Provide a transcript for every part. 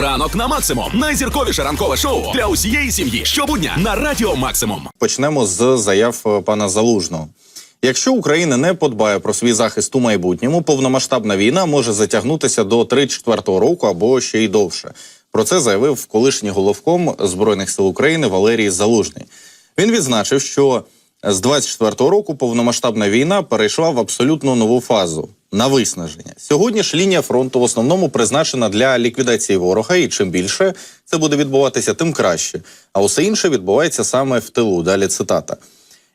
Ранок на максимум. Найзірковіше ранкове шоу для усієї сім'ї. Щобудня на радіо Максимум. Почнемо з заяв е, пана Залужного. Якщо Україна не подбає про свій захист у майбутньому, повномасштабна війна може затягнутися до 3-4 року або ще й довше. Про це заявив колишній головком збройних сил України Валерій Залужний. Він відзначив, що з 24-го року повномасштабна війна перейшла в абсолютно нову фазу на виснаження. Сьогодні ж лінія фронту в основному призначена для ліквідації ворога, і чим більше це буде відбуватися, тим краще. А усе інше відбувається саме в тилу. Далі цитата.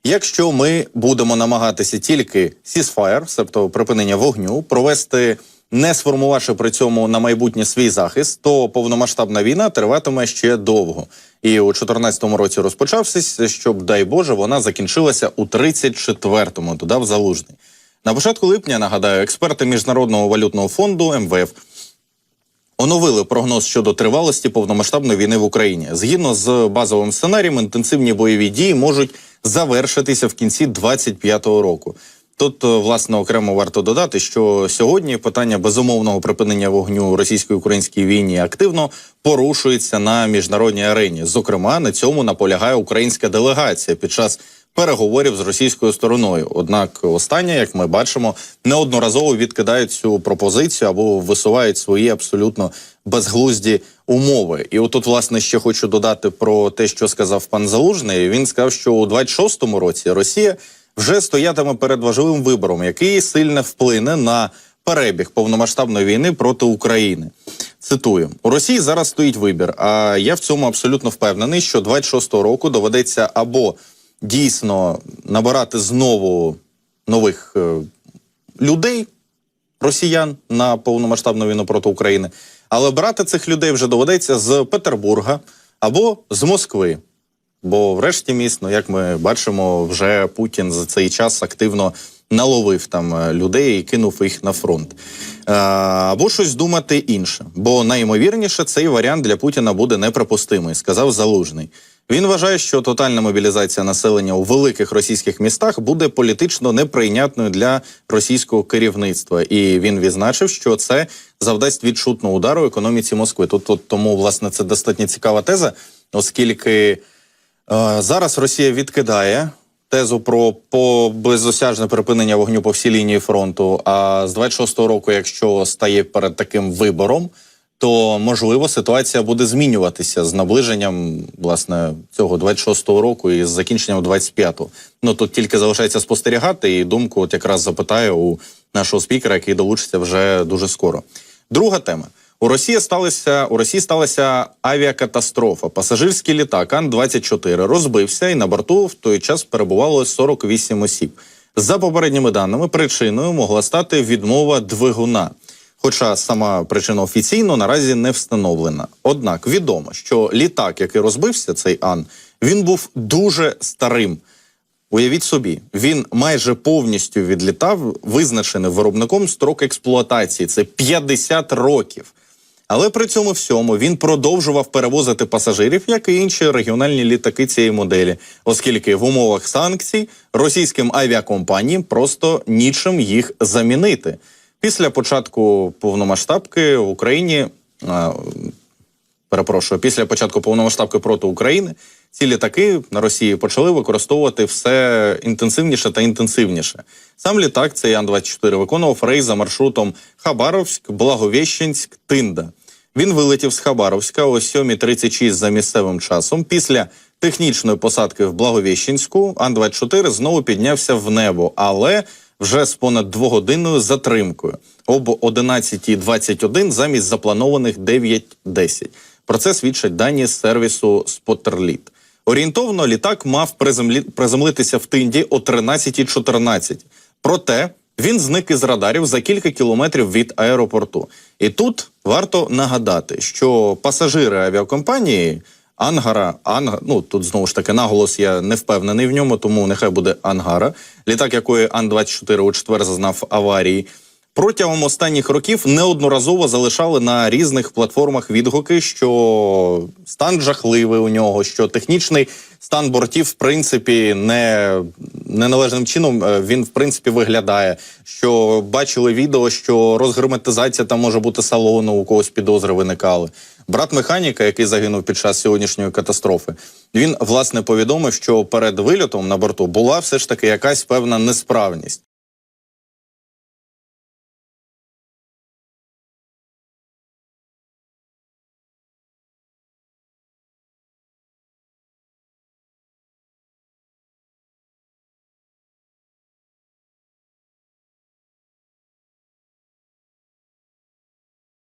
Якщо ми будемо намагатися тільки ceasefire, тобто припинення вогню, провести не сформувавши при цьому на майбутнє свій захист, то повномасштабна війна триватиме ще довго. І у 2014 році розпочався, щоб дай Боже, вона закінчилася у 34-му, додав залужний. На початку липня нагадаю, експерти міжнародного валютного фонду МВФ оновили прогноз щодо тривалості повномасштабної війни в Україні. Згідно з базовим сценарієм, інтенсивні бойові дії можуть завершитися в кінці 25-го року. Тут е, власне окремо варто додати, що сьогодні питання безумовного припинення вогню російсько-українській війні активно порушується на міжнародній арені. Зокрема, на цьому наполягає українська делегація під час переговорів з російською стороною. Однак, останнє, як ми бачимо, неодноразово відкидають цю пропозицію або висувають свої абсолютно безглузді умови. І отут, власне, ще хочу додати про те, що сказав пан Залужний. Він сказав, що у 26-му році Росія вже стоятиме перед важливим вибором, який сильно вплине на перебіг повномасштабної війни проти України. Цитую у Росії зараз стоїть вибір. А я в цьому абсолютно впевнений, що 26-го року доведеться або дійсно набирати знову нових е, людей, росіян на повномасштабну війну проти України, але брати цих людей вже доведеться з Петербурга або з Москви. Бо, врешті міст, ну як ми бачимо, вже Путін за цей час активно наловив там е, людей і кинув їх на фронт. Е, або щось думати інше. Бо найімовірніше цей варіант для Путіна буде неприпустимий, сказав Залужний. Він вважає, що тотальна мобілізація населення у великих російських містах буде політично неприйнятною для російського керівництва. І він відзначив, що це завдасть відчутного удару економіці Москви. Тут, тут тому, власне, це достатньо цікава теза, оскільки. Е, Зараз Росія відкидає тезу про по безосяжне припинення вогню по всій лінії фронту. А з 26-го року, якщо стає перед таким вибором, то можливо ситуація буде змінюватися з наближенням власне цього 26-го року і з закінченням 25-го. Ну тут тільки залишається спостерігати, і думку от якраз запитаю у нашого спікера, який долучиться вже дуже скоро. Друга тема. У Росії сталася у Росії сталася авіакатастрофа. Пасажирський літак Ан-24 розбився, і на борту в той час перебувало 48 осіб. За попередніми даними, причиною могла стати відмова двигуна. Хоча сама причина офіційно наразі не встановлена. Однак відомо, що літак, який розбився, цей Ан, він був дуже старим. Уявіть собі, він майже повністю відлітав, визначений виробником строк експлуатації. Це 50 років. Але при цьому всьому він продовжував перевозити пасажирів, як і інші регіональні літаки цієї моделі, оскільки в умовах санкцій російським авіакомпаніям просто нічим їх замінити. Після початку повномасштабки в Україні перепрошую, після початку повномасштабки проти України ці літаки на Росії почали використовувати все інтенсивніше та інтенсивніше. Сам літак, цей Ан-24, виконував рейс за маршрутом Хабаровськ, Благовіщенськ, Тинда. Він вилетів з Хабаровська о 7.36 за місцевим часом. Після технічної посадки в Благовіщенську Ан-24 знову піднявся в небо, але вже з понад двогодинною затримкою об 11.21 замість запланованих 9.10. Про це свідчать дані з сервісу Спотерліт. Орієнтовно літак мав приземлі... приземлитися в Тинді о 13.14. Проте він зник із радарів за кілька кілометрів від аеропорту. І тут варто нагадати, що пасажири авіакомпанії Ангара, Анга, ну тут знову ж таки наголос, я не впевнений в ньому, тому нехай буде Ангара. Літак, якої Ан-24 у четвер зазнав аварії. Протягом останніх років неодноразово залишали на різних платформах відгуки, що стан жахливий у нього, що технічний стан бортів, в принципі, не неналежним чином е, він в принципі виглядає. Що бачили відео, що розгерметизація там може бути салону, у когось підозри виникали. Брат механіка, який загинув під час сьогоднішньої катастрофи, він власне повідомив, що перед вильотом на борту була все ж таки якась певна несправність.